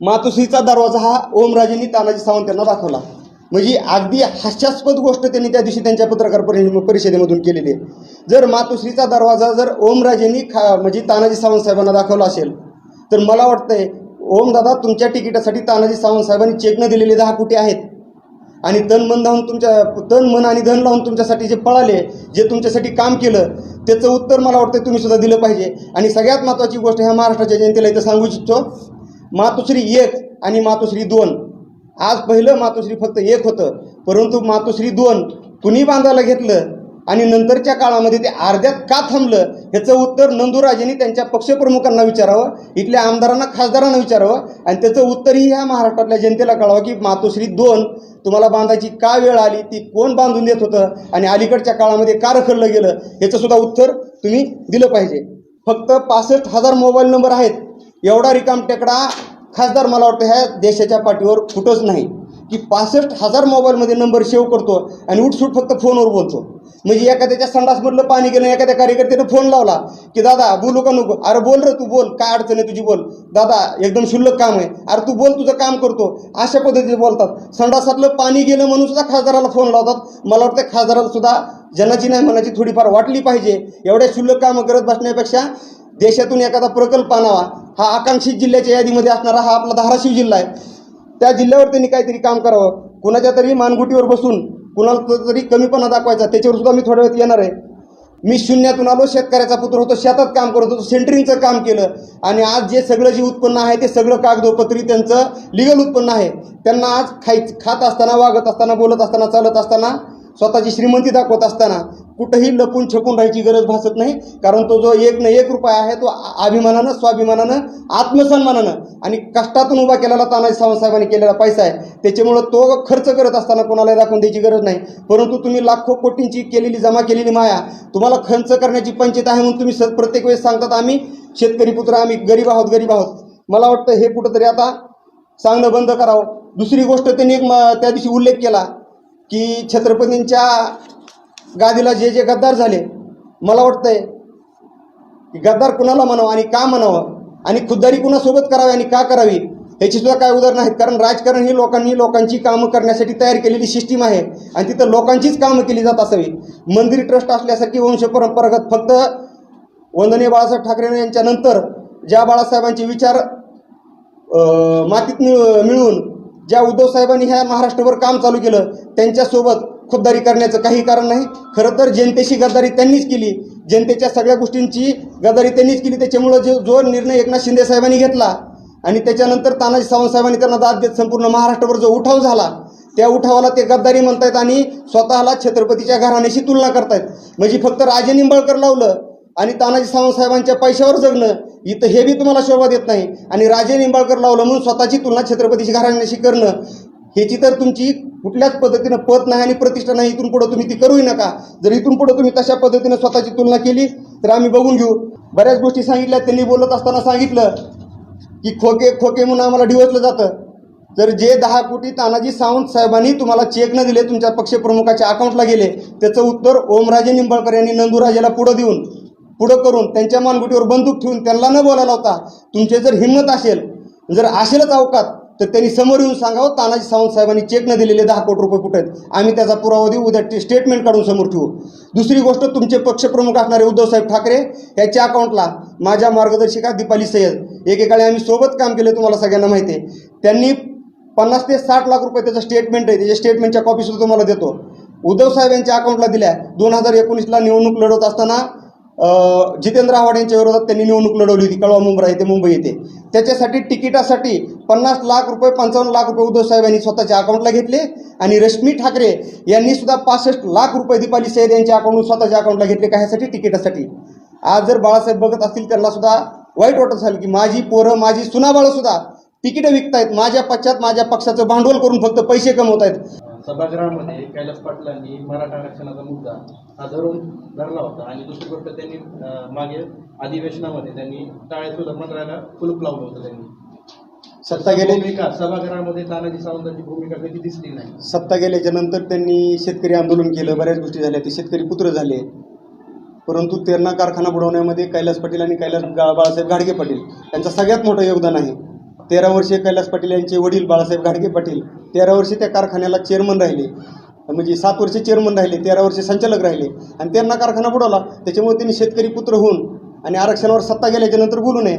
मातोश्रीचा दरवाजा हा ओमराजेंनी तानाजी सावंत यांना दाखवला. म्हणजे अगदी हास्यास्पद गोष्ट त्यांनी त्या दिवशी त्यांच्या पत्रकार परि- परिषदेमधून केलेली आहे. जर मातोश्रीचा दरवाजा जर ओमराजेंनी खा म्हणजे तानाजी सावंत साहेबांना दाखवला असेल तर मला वाटतंय ओमदादा तुमच्या तिकिटासाठी तानाजी सावंत साहेबांनी चेक न दिलेले दहा कोटी आहेत? आणि तन मन लावून तुमच्या तन मन आणि धन लावून तुमच्यासाठी जे पळाले जे तुमच्यासाठी काम केलं त्याचं उत्तर मला वाटतं तुम्ही सुद्धा दिलं पाहिजे. आणि सगळ्यात महत्त्वाची गोष्ट ह्या महाराष्ट्राच्या जनतेला इथं सांगू इच्छितो मातोश्री एक आणि मातोश्री दोन. आज पहिलं मातोश्री फक्त एक होतं परंतु मातोश्री दोन कुणी बांधायला घेतलं आणि नंतरच्या काळामध्ये ते अर्ध्यात का थांबलं ह्याचं उत्तर नंदुराजेंनी त्यांच्या पक्षप्रमुखांना विचारावं इथल्या आमदारांना खासदारांना विचारावं आणि त्याचं उत्तरही ह्या महाराष्ट्रातल्या जनतेला कळावं की मातोश्री दोन तुम्हाला बांधायची का वेळ आली ती कोण बांधून देत होतं आणि अलीकडच्या काळामध्ये का रखडलं गेलं ह्याचं सुद्धा उत्तर तुम्ही दिलं पाहिजे. फक्त पासष्ट हजार मोबाईल नंबर आहेत. एवढा रिकाम टेकडा खासदार मला वाटतं ह्या देशाच्या पाठीवर कुठंच नाही. की पासष्ट हजार मोबाईलमध्ये नंबर सेव्ह करतो आणि उठसूट फक्त फोनवर बोलतो. म्हणजे एखाद्याच्या संडासमधलं पाणी गेलं एखाद्या कार्यकर्त्यानं फोन लावला की दादा बोलू का नको? अरे बोल रे तू बोल. काय अडचण आहे तुझी बोल. दादा एकदम शुल्लक काम आहे. अरे तू बोल तुझं काम करतो. अशा पद्धतीने बोलतात. संडासातलं पाणी गेलं म्हणून सुद्धा खासदाराला फोन लावतात. मला वाटतं खासदाराला सुद्धा जनाची नाही मनाची थोडीफार वाटली पाहिजे. एवढ्या शुल्लक कामं करत बसण्यापेक्षा देशातून एखादा प्रकल्प आणावा हा आकांक्षित जिल्ह्याच्या यादीमध्ये असणारा हा आपला धाराशिव जिल्हा आहे. त्या जिल्ह्यावर त्यांनी काहीतरी काम करावं. कुणाच्या तरी मानगुटीवर बसून कुणाला तरी कमीपणा दाखवायचा त्याच्यावर सुद्धा मी थोड्या वेळात येणार आहे. मी शून्यातून आलो शेतकऱ्याचा पुत्र होतो शेतात काम करत होतो सेंटरिंगचं काम केलं. आणि आज जे सगळं जे उत्पन्न आहे ते सगळं कागदोपत्री त्यांचं लिगल उत्पन्न आहे. त्यांना आज खाय खात असताना वागत असताना बोलत असताना चालत असताना स्वतःची श्रीमंती दाखवत असताना कुठंही लपून छपून राहायची गरज भासत नाही. कारण तो जो एक न एक रुपया आहे तो अभिमानानं स्वाभिमानानं आत्मसन्मानानं आणि कष्टातून उभा केलेला तानाजी सावंतसाहेबांनी केलेला पैसा आहे. त्याच्यामुळं तो खर्च करत असताना कोणालाही दाखवून द्यायची गरज नाही. परंतु तुम्ही लाखो कोटींची केलेली जमा केलेली माया तुम्हाला खर्च करण्याची पंचायत आहे म्हणून तुम्ही स प्रत्येक वेळेस सांगतात आम्ही शेतकरी पुत्र आम्ही गरीब आहोत गरीब आहोत. मला वाटतं हे कुठंतरी आता सांगणं बंद करावं. दुसरी गोष्ट त्यांनी एक म- त्या दिवशी उल्लेख केला. की छत्रपतींच्या गादीला जे जे गद्दार झाले मला वाटतंय की गद्दार कुणाला म्हणावं आणि का म्हणावं आणि खुद्दारी कुणासोबत करावी आणि का करावी याची सुद्धा काय उदाहरणं आहेत. कारण राजकारण ही लोकांनी लोकांची कामं करण्यासाठी तयार केलेली सिस्टीम आहे आणि तिथं लोकांचीच कामं केली जात असावी. मंदिर ट्रस्ट असल्यासारखी वंश परंपरागत फक्त वंदनीय बाळासाहेब ठाकरे यांच्यानंतर ज्या बाळासाहेबांचे विचार मातीत मिळून ज्या उद्धव साहेबांनी ह्या महाराष्ट्रभर काम चालू केलं त्यांच्यासोबत खुद्दारी करण्याचं काही कारण नाही. खरं तर जनतेशी गद्दारी त्यांनीच केली. जनतेच्या सगळ्या गोष्टींची गद्दारी त्यांनीच केली. त्याच्यामुळं जो जो निर्णय एकनाथ शिंदे साहेबांनी घेतला आणि त्याच्यानंतर तानाजी सावंत साहेबांनी त्यांना दाद देत संपूर्ण महाराष्ट्रभर जो उठाव झाला त्या उठावाला ते गद्दारी म्हणतायत आणि स्वतःला छत्रपतीच्या घराण्याशी तुलना करतायत. म्हणजे फक्त राजे निंबाळकर लावलं आणि तानाजी सावंत साहेबांच्या पैशावर जगणं इथं हे बी तुम्हाला शोभा देत नाही. आणि राजे निंबाळकर लावलं म्हणून स्वतःची तुलना छत्रपतीची घराण्याशी करणं ह्याची तर तुमची कुठल्याच पद्धतीनं पत नाही आणि प्रतिष्ठा नाही इथून पुढं तुम्ही ती करूही नका. जर इथून पुढं तुम्ही तशा पद्धतीनं स्वतःची तुलना केली तर आम्ही बघून घेऊ. बऱ्याच गोष्टी सांगितल्या त्यांनी बोलत असताना सांगितलं की खोके खोके म्हणून आम्हाला डिवचलं जातं. जर जे दहा कोटी तानाजी सावंत साहेबांनी तुम्हाला चेक न दिले तुमच्या पक्षप्रमुखाच्या अकाउंटला गेले त्याचं उत्तर ओमराजे निंबाळकर यांनी नंदूराजेला पुढं देऊन पुढं करून त्यांच्या मानगुटीवर बंदूक ठेवून त्यांना न बोलायला होता तुमचे जर हिंमत असेल जर असेलच अवकात तर त्यांनी समोर येऊन सांगावं तानाजी सावंत साहेबांनी चेक न दिलेले दहा कोटी रुपये कुठे आहेत? आम्ही त्याचा पुरावा देऊ उद्या स्टेटमेंट काढून समोर ठेवू. दुसरी गोष्ट तुमचे पक्षप्रमुख असणारे उद्धवसाहेब ठाकरे याच्या अकाउंटला माझ्या मार्गदर्शिका दीपाली सय्यद एकेकाळी आम्ही सोबत काम केलं तुम्हाला सगळ्यांना माहिती आहे. त्यांनी पन्नास ते साठ लाख रुपये त्याचं स्टेटमेंट आहे त्याच्या स्टेटमेंटच्या कॉपीसुद्धा तुम्हाला देतो. उद्धव साहेब यांच्या अकाउंटला दिल्या दोन हजार एकोणीसला निवडणूक लढवत असताना जितेंद्र आव्हाड यांच्या विरोधात त्यांनी निवडणूक लढवली होती. कळवा मुंब्रा येथे मुंबई येथे. त्याच्यासाठी तिकिटासाठी पन्नास लाख रुपये पंचावन्न लाख रुपये उद्धव साहेब यांनी स्वतःच्या अकाउंटला घेतले. आणि रश्मी ठाकरे यांनी सुद्धा पासष्ट लाख रुपये दीपाली सैद यांच्या अकाउंटून स्वतःच्या अकाउंटला घेतले कशासाठी? तिकिटासाठी. आज जर बाळासाहेब बघत असतील त्यांना सुद्धा वाईट वाटत असेल की माझी पोरं माझी सुनाबाळं सुद्धा तिकीटं विकतायत. माझ्या पश्चात माझ्या पक्षाचं भांडवल करून फक्त पैसे कमवत आहेत सभागृहामध्ये कैलास पाटलांनी मराठा आरक्षणाचा मुद्दा हा धरून धरला होता. आणि दुसरी गोष्ट त्यांनी मागे अधिवेशनामध्ये त्यांनी टाळेसुद्धा मंत्र्याला कुलूप लावलं होतं त्यांनी. सत्ता गेले भूमिका सभागृहामध्ये तानाजी सावंतांची भूमिका कधी दिसली नाही. सत्ता गेल्याच्यानंतर त्यांनी शेतकरी आंदोलन केलं बऱ्याच गोष्टी झाल्या. ते शेतकरी पुत्र झाले. परंतु तेरणा कारखाना बुडवण्यामध्ये कैलास पाटील आणि कैलास बाळासाहेब घाडगे पाटील यांचं सगळ्यात मोठं योगदान आहे. तेरा वर्षे कैलास पाटील यांचे वडील बाळासाहेब घाडगे पाटील तेरा वर्षे त्या कारखान्याला चेअरमन राहिले. म्हणजे सात वर्षे चेअरमन राहिले तेरा वर्षे संचालक राहिले. आणि त्यांना कारखाना बुडवला. त्याच्यामुळे त्यांनी शेतकरी पुत्र होऊन आणि आरक्षणावर सत्ता गेल्याच्यानंतर बोलू नये.